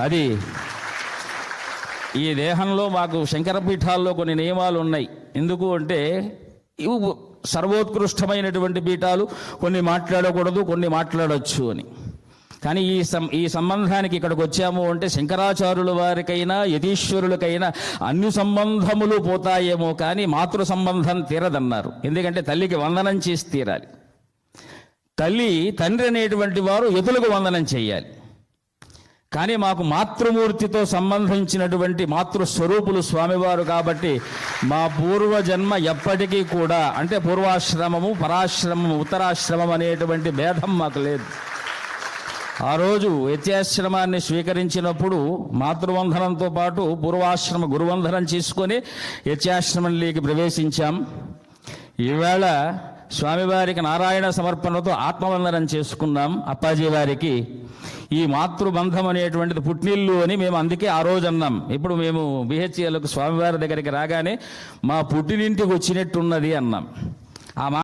అది ఈ దేహంలో మాకు శంకరపీఠాల్లో కొన్ని నియమాలు ఉన్నాయి. ఎందుకు అంటే ఇవి సర్వోత్కృష్టమైనటువంటి పీఠాలు కొన్ని మాట్లాడకూడదు కొన్ని మాట్లాడవచ్చు అని. కానీ ఈ సం ఈ సంబంధానికి ఇక్కడికి వచ్చాము అంటే శంకరాచార్యుల వారికైనా యతీశ్వరులకైనా అన్ని సంబంధములు పోతాయేమో కానీ మాతృ సంబంధం తీరదన్నారు. ఎందుకంటే తల్లికి వందనం చేసి తీరాలి. తల్లి తండ్రి అనేటువంటి వారు ఎదులకు వందనం చేయాలి. కానీ మాకు మాతృమూర్తితో సంబంధించినటువంటి మాతృస్వరూపులు స్వామివారు కాబట్టి మా పూర్వజన్మ ఎప్పటికీ కూడా అంటే పూర్వాశ్రమము పరాశ్రమము ఉత్తరాశ్రమం అనేటువంటి భేదం మాకు లేదు. ఆ రోజు వ్యత్యాశ్రమాన్ని స్వీకరించినప్పుడు మాతృవంధనంతో పాటు పూర్వాశ్రమ గురువంధనం చేసుకొని వ్యత్యాశ్రమంలోకి ప్రవేశించాం. ఈవేళ స్వామివారికి నారాయణ సమర్పణతో ఆత్మవందనం చేసుకున్నాం అప్పాజీ వారికి. ఈ మాతృబంధం అనేటువంటిది పుట్టినిల్లు అని మేము అందుకే ఆ రోజు అన్నాం. ఇప్పుడు మేము బిహెచ్ఎల్కు స్వామివారి దగ్గరికి రాగానే మా పుట్టినింటికి వచ్చినట్టున్నది అన్నాం. ఆ మా